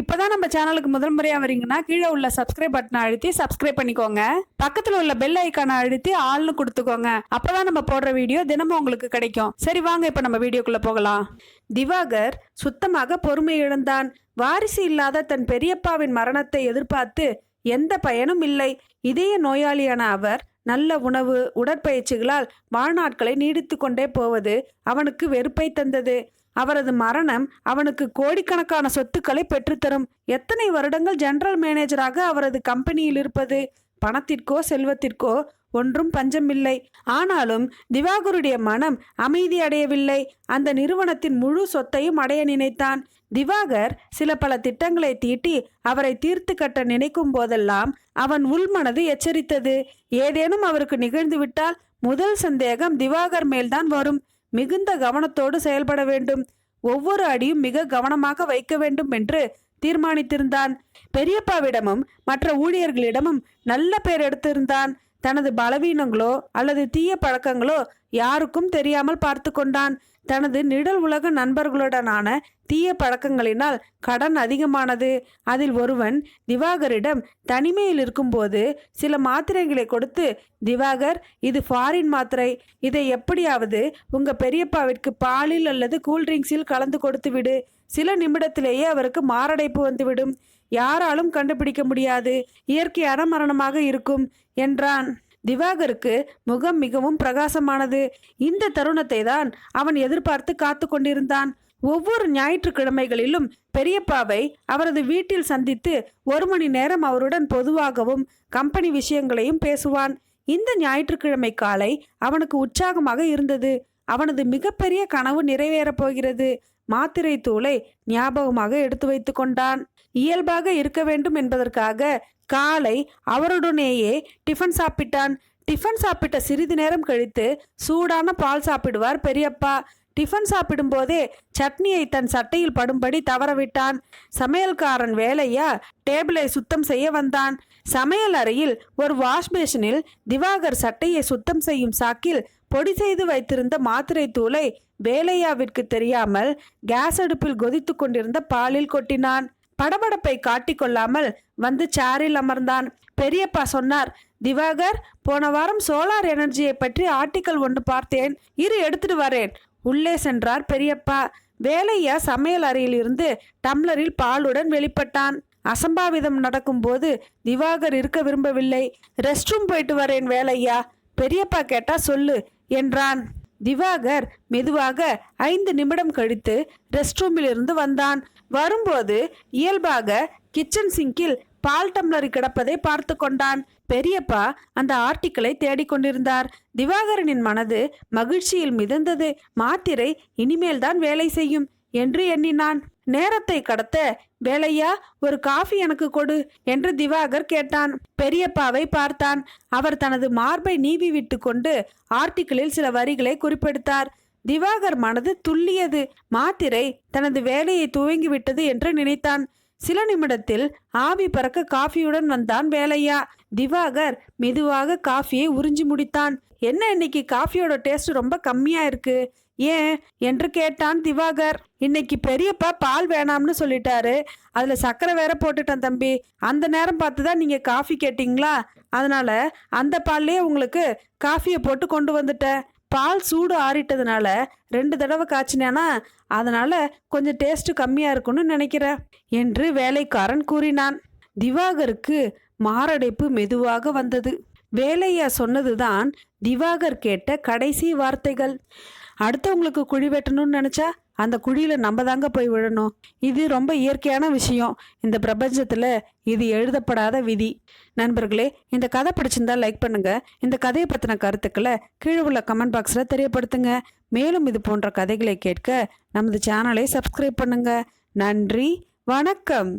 இப்போதான் நம்ம சேனலுக்கு முதல் முறையாக வரீங்கன்னா கீழே உள்ள சப்ஸ்கிரைப் பட்டனை அழுத்தி சப்ஸ்கிரைப் பண்ணிக்கோங்க. பக்கத்தில் உள்ள பெல் ஐக்கானை அழுத்தி ஆள்னு கொடுத்துக்கோங்க. அப்போதான் நம்ம போடுற வீடியோ தினமும் உங்களுக்கு கிடைக்கும். சரி வாங்க இப்போ நம்ம வீடியோக்குள்ளே போகலாம். திவாகர் சுத்தமாக பொறுமை இழந்தான். வாரிசு இல்லாத தன் பெரியப்பாவின் மரணத்தை எதிர்பார்த்து எந்த பயனும் இல்லை. இதய நோயாளியான அவர் நல்ல உணவு உடற்பயிற்சிகளால் வாழ்நாட்களை நீடித்து கொண்டே போவது அவனுக்கு வெறுப்பை தந்தது. அவரது மரணம் அவனுக்கு கோடிக்கணக்கான சொத்துக்களை பெற்றுத்தரும். எத்தனை வருடங்கள் ஜெனரல் மேனேஜராக அவரது கம்பெனியில் இருப்பது? பணத்திற்கோ செல்வத்திற்கோ ஒன்றும் பஞ்சமில்லை. ஆனாலும் திவாகருடைய மனம் அமைதி அடையவில்லை. அந்த நிறுவனத்தின் முழு சொத்தையும் அடைய நினைத்தான். திவாகர் சில பல திட்டங்களை தீட்டி அவரை தீர்த்து கட்ட நினைக்கும் போதெல்லாம் அவன் உள்மனது எச்சரித்தது. ஏதேனும் அவருக்கு நிகழ்ந்துவிட்டால் முதல் சந்தேகம் திவாகர் மேல்தான் வரும். மிகுந்த கவனத்தோடு செயல்பட வேண்டும். ஒவ்வொரு அடியும் மிக கவனமாக வைக்க வேண்டும் என்று தீர்மானித்திருந்தான். பெரியப்பாவிடமும் மற்ற ஊழியர்களிடமும் நல்ல பெயர் எடுத்திருந்தான். தனது பலவீனங்களோ அல்லது தீய பழக்கங்களோ யாருக்கும் தெரியாமல் பார்த்து கொண்டான். தனது நிழல் உலக நண்பர்களுடனான தீய பழக்கங்களினால் கடன் அதிகமானது. அதில் ஒருவன் திவாகரிடம் தனிமையில் இருக்கும்போது சில மாத்திரைகளை கொடுத்து திவாகர் இது ஃபாரின் மாத்திரை. இதை எப்படியாவது உங்க பெரியப்பாவிற்கு பாலில் அல்லது கூல்ட்ரிங்க்ஸில் கலந்து கொடுத்து விடு. சில நிமிடத்திலேயே அவருக்கு மாரடைப்பு வந்துவிடும் யாராலும் கண்டுபிடிக்க முடியாது. இயற்கையான மரணமாக இருக்கும் என்றான். திவாகருக்கு முகம் மிகவும் பிரகாசமானது. இந்த தருணத்தை தான் அவன் எதிர்பார்த்து காத்து கொண்டிருந்தான். ஒவ்வொரு ஞாயிற்றுக்கிழமைகளிலும் பெரியப்பாவை அவரது வீட்டில் சந்தித்து ஒரு மணி நேரம் அவருடன் பொதுவாகவும் கம்பெனி விஷயங்களையும் பேசுவான். இந்த ஞாயிற்றுக்கிழமை காலை அவனுக்கு உற்சாகமாக இருந்தது. அவனது மிகப்பெரிய கனவு நிறைவேறப் போகிறது. மாத்திரை தூளை ஞாபகமாக எடுத்து வைத்து கொண்டான். இயல்பாக இருக்க வேண்டும் என்பதற்காக காலை அவருடனேயே டிஃபன் சாப்பிட்டான். டிஃபன் சாப்பிட்ட சிறிது நேரம் கழித்து சூடான பால் சாப்பிடுவார் பெரியப்பா. டிஃபன் சாப்பிடும்போதே சட்னியை தன் சட்டையில் படும்படி தவறவிட்டான். சமையல்காரன் வேலையா? டேபிளை சுத்தம் செய்ய வந்தான். சமையல் அறையில் ஒரு வாஷ் பேஷனில் திவாகர் சட்டையை சுத்தம் செய்யும் சாக்கில் பொடி செய்து வைத்திருந்த மாத்திரை தூளை வேலையாவிற்கு தெரியாமல் கேஸ் அடுப்பில் கொதித்து கொண்டிருந்த பாலில் கொட்டினான். படபடப்பை காட்டிக்கொள்ளாமல் வந்து சேரில் அமர்ந்தான். பெரியப்பா சொன்னார் திவாகர் போன வாரம் சோலார் எனர்ஜியை பற்றி ஆர்டிக்கல் ஒன்று பார்த்தேன். இரு எடுத்துட்டு வரேன். உள்ளே சென்றார் பெரியப்பா. வேலையா சமையல் அறையில் இருந்து டம்ளரில் பாலுடன் வெளிப்பட்டான். அசம்பாவிதம் நடக்கும்போது திவாகர் இருக்க விரும்பவில்லை. ரெஸ்ட் ரூம் போயிட்டு வரேன் வேலையா? பெரியப்பா கேட்டா சொல்லு என்றான். திவாகர் மெதுவாக ஐந்து நிமிடம் கழித்து ரெஸ்ட் ரூமில் இருந்து வந்தான். வரும்போது இயல்பாக கிச்சன் சிங்கில் பால் டம்ளர் கிடப்பதை பார்த்து கொண்டான். பெரியப்பா அந்த ஆர்டிக்கிளை தேடிக்கொண்டிருந்தார் திவாகரனின் மனது மகிழ்ச்சியில் மிதந்தது. மாத்திரை இனிமேல் தான் வேலை செய்யும் என்று எண்ணினான். நேரத்தை கடத்த வேலையா? ஒரு காஃபி எனக்கு கொடு என்று திவாகர் கேட்டான். பெரியப்பாவை பார்த்தான். அவர் தனது மார்பை நீவி விட்டு கொண்டு ஆர்டிக்கிளில் சில வரிகளை குறிப்பெடுத்தார். திவாகர் மனது துல்லியது மாத்திரை தனது வேலையை துவங்கிவிட்டது என்று நினைத்தான். சில நிமிடத்தில் ஆவி பறக்க காஃபியுடன் வந்தான் வேலையா. திவாகர் மெதுவாக காஃபியை உறிஞ்சி முடித்தான். என்ன இன்னைக்கு காஃபியோட டேஸ்ட் ரொம்ப கம்மியா இருக்கு? ஏன்? என்று கேட்டான் திவாகர். இன்னைக்கு பெரியப்பா பால் வேணாம்னு சொல்லிட்டாரு. அதுல சர்க்கரை வேற போட்டுட்டேன் தம்பி. அந்த நேரம் பார்த்து தான் நீங்க காஃபி கேட்டிங்களா? அதனால அந்த பால்லே உங்களுக்கு காஃபியை போட்டு கொண்டு வந்துட்டேன். பால் சூடு ஆறிட்டதுனால ரெண்டு தடவை காய்ச்சினேனா அதனால் கொஞ்சம் டேஸ்ட்டு கம்மியாக இருக்கும்னு நினைக்கிறேன் என்று வேலைக்காரன் கூறினான். திவாகருக்கு மாரடைப்பு மெதுவாக வந்தது. வேலையா சொன்னதுதான் திவாகர் கேட்ட கடைசி வார்த்தைகள். அடுத்தவங்களுக்கு குழி வெட்டணும்னு நினச்சா அந்த குழியில் நம்ம தாங்க போய் விழணும். இது ரொம்ப இயற்கையான விஷயம். இந்த பிரபஞ்சத்தில் இது எழுதப்படாத விதி. நண்பர்களே இந்த கதை பிடிச்சிருந்தா லைக் பண்ணுங்க. இந்த கதையை பற்றின கருத்துக்களை கீழே உள்ள கமெண்ட் பாக்ஸில் தெரியப்படுத்துங்க. மேலும் இது போன்ற கதைகளை கேட்க நமது சேனலை சப்ஸ்கிரைப் பண்ணுங்க. நன்றி வணக்கம்.